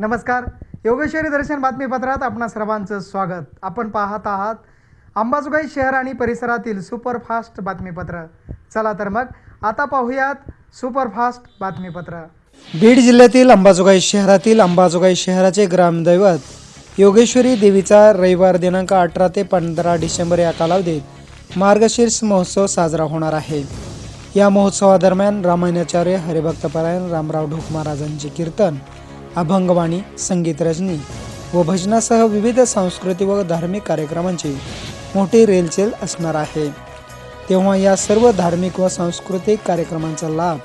नमस्कार. योगेश्वरी दर्शन बातमीपत्रात आपणा सर्वांचं स्वागत. आपण पाहत आहात अंबाजोगाई शहर आणि परिसरातील सुपरफास्ट बातमीपत्र. चला तर मग आता पाहूयात सुपरफास्ट बातमीपत्र. बीड जिल्ह्यातील अंबाजोगाई शहरातील अंबाजोगाई शहराचे ग्रामदैवत योगेश्वरी देवीचा रविवार दिनांक अठरा ते पंधरा डिसेंबर या कालावधीत मार्गशीर्ष महोत्सव साजरा होणार आहे. या महोत्सवादरम्यान रामायणाचार्य हरिभक्तपरायण रामराव ढोक महाराजांचे कीर्तन अभंगवाणी संगीत रजनी व भजनासह विविध सांस्कृतिक व धार्मिक कार्यक्रमांची मोठी रेलचेल असणार आहे. तेव्हा या सर्व धार्मिक व सांस्कृतिक कार्यक्रमांचा लाभ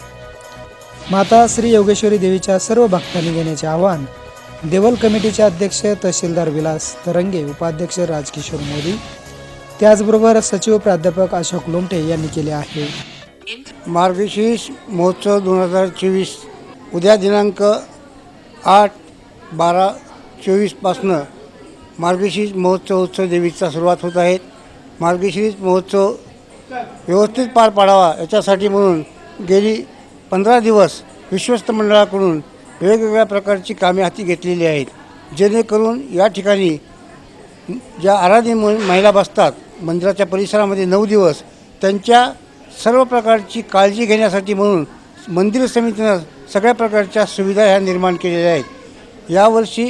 माता श्री योगेश्वरी देवीच्या सर्व भक्तांनी घेण्याचे आवाहन देवल कमिटीचे अध्यक्ष तहसीलदार विलास तरंगे उपाध्यक्ष राजकिशोर मोदी त्याचबरोबर सचिव प्राध्यापक अशोक लोमटे यांनी केले आहे. मार्गशीर्ष महोत्सव दोन हजार चोवीस उद्या दिनांक आठ बारा चोवीसपासनं मार्गशीर्ष महोत्सव उत्सव देवीचा सुरुवात होत आहे. मार्गशीर्ष महोत्सव व्यवस्थित पार पाडावा याच्यासाठी म्हणून गेली पंधरा दिवस विश्वस्त मंडळाकडून वेगवेगळ्या प्रकारची कामे हाती घेतलेली आहेत. जेणेकरून या ठिकाणी ज्या आराधी म- महिला बसतात मंदिराच्या परिसरामध्ये नऊ दिवस त्यांच्या सर्व प्रकारची काळजी घेण्यासाठी म्हणून मंदिर समितीनं सगळ्या प्रकारच्या सुविधा ह्या निर्माण केलेल्या आहेत. यावर्षी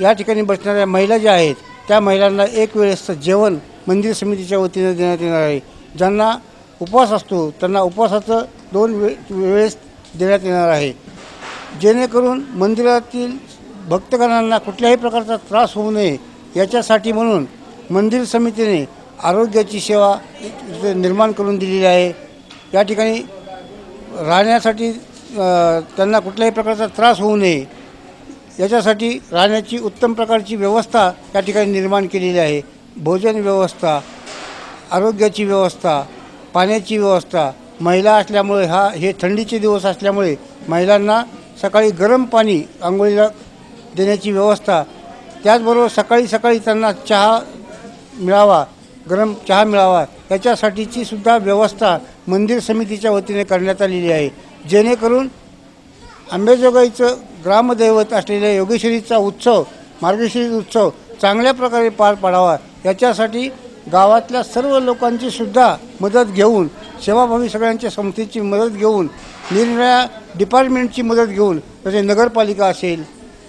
या ठिकाणी बसणाऱ्या महिला ज्या आहेत त्या महिलांना एक वेळेसचं जेवण मंदिर समितीच्या वतीनं देण्यात येणार आहे. ज्यांना उपवास असतो त्यांना उपवासाचं दोन वे वेळेस देण्यात येणार आहे. जेणेकरून मंदिरातील भक्तगणांना कुठल्याही प्रकारचा त्रास होऊ नये याच्यासाठी म्हणून मंदिर समितीने आरोग्याची सेवा निर्माण करून दिलेली आहे. या ठिकाणी राहण्यासाठी त्यांना कुठल्याही प्रकारचा त्रास होऊ नये. याच्यासाठी राहण्याची उत्तम प्रकारची व्यवस्था या ठिकाणी निर्माण केलेली आहे. भोजन व्यवस्था आरोग्याची व्यवस्था पाण्याची व्यवस्था महिला असल्यामुळे हा हे थंडीचे दिवस असल्यामुळे महिलांना सकाळी गरम पाणी आंघोळीला देण्याची व्यवस्था त्याचबरोबर सकाळी सकाळी त्यांना चहा मिळावा गरम चहा मिळावा याच्यासाठीची सुद्धा व्यवस्था मंदिर समितीच्या वतीने करण्यात आलेली आहे. जेणेकरून आंबेजोगाईचं ग्रामदैवत असलेल्या योगेश्वरीचा उत्सव मार्गशीर्ष उत्सव चांगल्या प्रकारे पार पाडावा याच्यासाठी गावातल्या सर्व लोकांची सुद्धा मदत घेऊन सेवाभावी सगळ्यांच्या संस्थेची मदत घेऊन निरनिराळ्या डिपार्टमेंटची मदत घेऊन जसे नगरपालिका असेल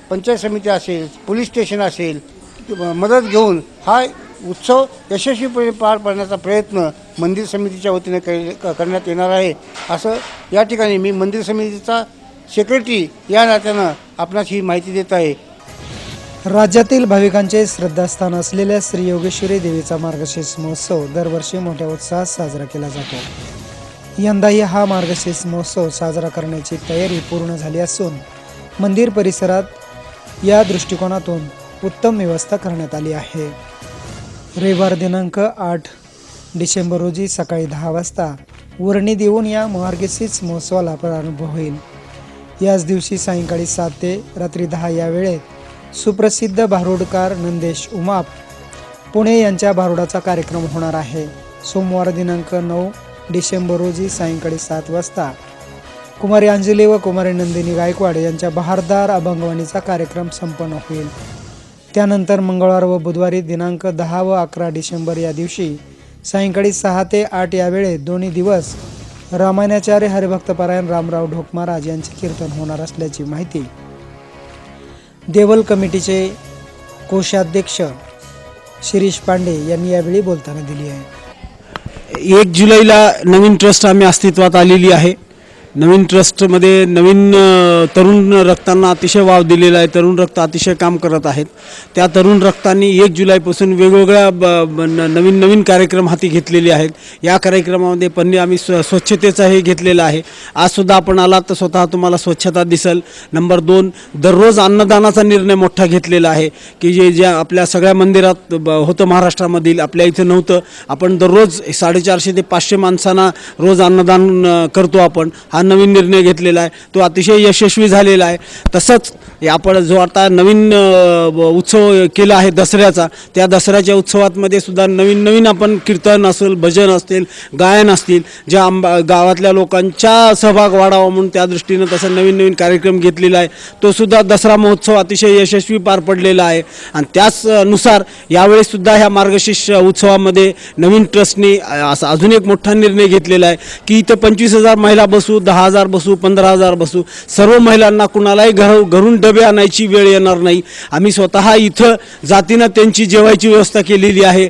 पंचायत समिती असेल पोलीस स्टेशन असेल मदत घेऊन हा उत्सव यशस्वीपणे पार पाडण्याचा प्रयत्न मंदिर समितीच्या वतीने के- क- करण्यात येणार आहे. असं या ठिकाणी मी मंदिर समितीचा सेक्रेटरी या नात्यानं आपणास ही माहिती देत आहे. राज्यातील भाविकांचे श्रद्धास्थान असलेल्या श्री योगेश्वरी देवीचा मार्गशीर्ष महोत्सव दरवर्षी मोठ्या उत्साहात साजरा केला जातो. यंदाही हा मार्गशीर्ष महोत्सव साजरा करण्याची तयारी पूर्ण झाली असून मंदिर परिसरात या दृष्टिकोनातून उत्तम व्यवस्था करण्यात आली आहे. रविवार दिनांक आठ डिसेंबर रोजी सकाळी दहा वाजता वर्णी देऊन या मार्गशीर्ष महोत्सवाला प्रारंभ होईल. याच दिवशी सायंकाळी सात ते रात्री दहा या वेळेत सुप्रसिद्ध भारुडकार नंदेश उमाप पुणे यांच्या भारुडाचा कार्यक्रम होणार आहे. सोमवार दिनांक नऊ डिसेंबर रोजी सायंकाळी सात वाजता कुमारी अंजली व कुमारी नंदिनी गायकवाड यांच्या बहारदार अभंगवाणीचा कार्यक्रम संपन्न होईल. त्यानंतर मंगळवार व बुधवारी दिनांक दहा व अकरा डिसेंबर या दिवशी सायंकाळी सहा ते आठ या वेळेत दोन्ही दिवस रामायणाचार्य हरिभक्तपरायण रामराव ढोक महाराज यांचे कीर्तन होणार असल्याची माहिती देवल कमिटीचे कोषाध्यक्ष शिरीष पांडे यांनी यावेळी बोलताना दिली आहे. एक जुलैला नवीन ट्रस्ट आम्ही अस्तित्वात आलेली आहे. नवीन ट्रस्टमध्ये नवीन तरुण रक्तांना अतिशय वाव दिलेला आहे. तरुण रक्त अतिशय काम करत आहेत. त्या तरुण रक्तांनी एक जुलैपासून वेगवेगळ्या ब ब- न- नवीन नवीन कार्यक्रम हाती घेतलेले आहेत. या कार्यक्रमामध्ये पण आम्ही स्व स्वच्छतेचा हे घेतलेला आहे. आजसुद्धा आपण आलात तर स्वतः तुम्हाला स्वच्छता दिसेल. नंबर दोन दररोज अन्नदानाचा निर्णय मोठा घेतलेला आहे. की जे ज्या आपल्या सगळ्या मंदिरात ब- होतं महाराष्ट्रामधील आपल्या इथं नव्हतं. आपण दररोज साडेचारशे ते पाचशे माणसांना रोज अन्नदान करतो आपण. हा नवीन निर्णय घेतलेला आहे तो अतिशय यशस्वी झालेला आहे. तसंच आपण जो आता नवीन उत्सव केला आहे दसऱ्याचा त्या दसऱ्याच्या उत्सवातमध्ये सुद्धा नवीन नवीन आपण कीर्तन असेल भजन असतील गायन असतील ज्या आंबा गावातल्या लोकांचा सहभाग वाढावा म्हणून त्या दृष्टीनं तसा नवीन नवीन कार्यक्रम घेतलेला आहे. तो सुद्धा दसरा महोत्सव अतिशय यशस्वी पार पडलेला आहे. आणि त्याचनुसार यावेळीसुद्धा यावेळी सुद्धा ह्या मार्गशीर्ष उत्सवामध्ये नवीन ट्रस्टनी असा अजून एक मोठा निर्णय घेतलेला आहे की इथं पंचवीस हजार महिला बसू दहा दहा हजार बसू पंधरा हजार बसू सर्व महिलांना कुणालाही घर घरून डबे आणायची वेळ येणार नाही. आम्ही स्वतः इथं जातीनं त्यांची जेवायची व्यवस्था केलेली आहे.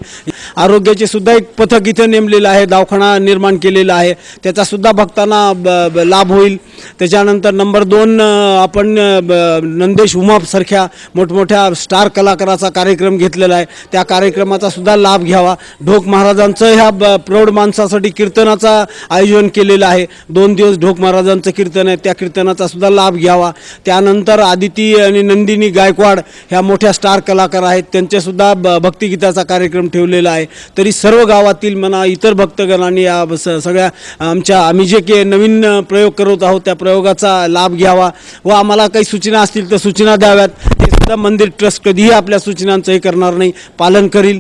आरोग्याचे सुद्धा एक पथक इथं नेमलेलं आहे दवाखाना निर्माण केलेला आहे. त्याचासुद्धा भक्तांना ब- लाभ होईल. त्याच्यानंतर नंबर दोन आपण ब- नंदेश उमापसारख्या मोठमोठ्या स्टार कलाकाराचा कार्यक्रम घेतलेला आहे. त्या कार्यक्रमाचा सुद्धा लाभ घ्यावा. ढोक महाराजांचं ह्या ब- प्रौढ माणसासाठी कीर्तनाचा आयोजन केलेलं आहे. दोन दिवस ढोक महाराजांचं कीर्तन आहे त्या कीर्तनाचा सुद्धा लाभ घ्यावा. त्यानंतर आदिती आणि नंदिनी गायकवाड ह्या मोठ्या स्टार कलाकार आहेत. त्यांच्यासुद्धा ब भक्तिगीताचा कार्यक्रम ठेवलेला आहे. तरी सर्व गावातील म्हणा इतर भक्तगणांनी या स- सगळ्या आमच्या आम्ही जे के नवीन प्रयोग करत आहोत. त्या प्रयोगाचा लाभ घ्यावा व आम्हाला काही सूचना असतील तर सूचना द्याव्यात. सुद्धा मंदिर ट्रस्ट कधीही आपल्या सूचनांचं हे करणार नाही पालन करील.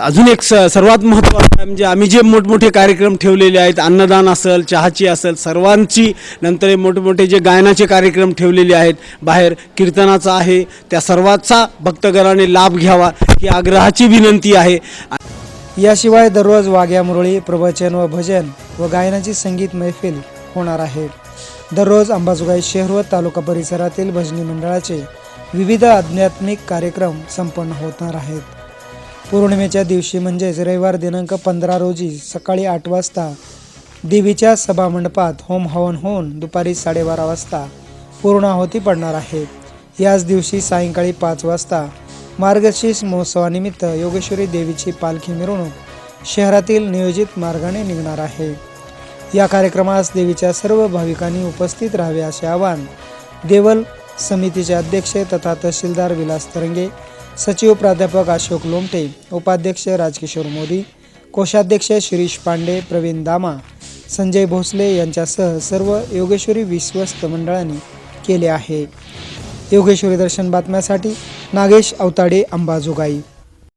अजून एक स सर्वात महत्त्वाचं आहे म्हणजे आम्ही जे मोठमोठे कार्यक्रम ठेवलेले आहेत अन्नदान असेल चहाची असेल सर्वांची नंतर हे मोठमोठे जे गायनाचे कार्यक्रम ठेवलेले आहेत बाहेर कीर्तनाचा आहे त्या सर्वाचा भक्तगणाने लाभ घ्यावा ही आग्रहाची विनंती आहे. याशिवाय दररोज वाघ्या मुरळी प्रवचन व भजन व गायनाची संगीत मैफिल होणार आहे. दररोज अंबाजोगाई शहर व तालुका परिसरातील भजनी मंडळाचे विविध आध्यात्मिक कार्यक्रम संपन्न होणार आहेत. पौर्णिमेच्या दिवशी म्हणजेच रविवार दिनांक पंधरा रोजी सकाळी आठ वाजता देवीच्या सभामंडपात होम हवन होऊन दुपारी साडेबारा वाजता पूर्णाहुती पडणार आहे. याच दिवशी सायंकाळी पाच वाजता मार्गशीर्ष महोत्सवानिमित्त योगेश्वरी देवीची पालखी मिरवणूक शहरातील नियोजित मार्गाने निघणार आहे. या कार्यक्रमास देवीच्या सर्व भाविकांनी उपस्थित राहावे असे आवाहन देवल समितीचे अध्यक्ष तथा तहसीलदार विलास तरंगे सचिव प्राध्यापक अशोक लोमटे उपाध्यक्ष राजकिशोर मोदी कोषाध्यक्ष शिरीष पांडे प्रवीण दामा संजय भोसले यांच्यासह सर्व योगेश्वरी विश्वस्त मंडळांनी केले आहे. योगेश्वरी दर्शन बातम्यासाठी नागेश अवताडे अंबाजोगाई.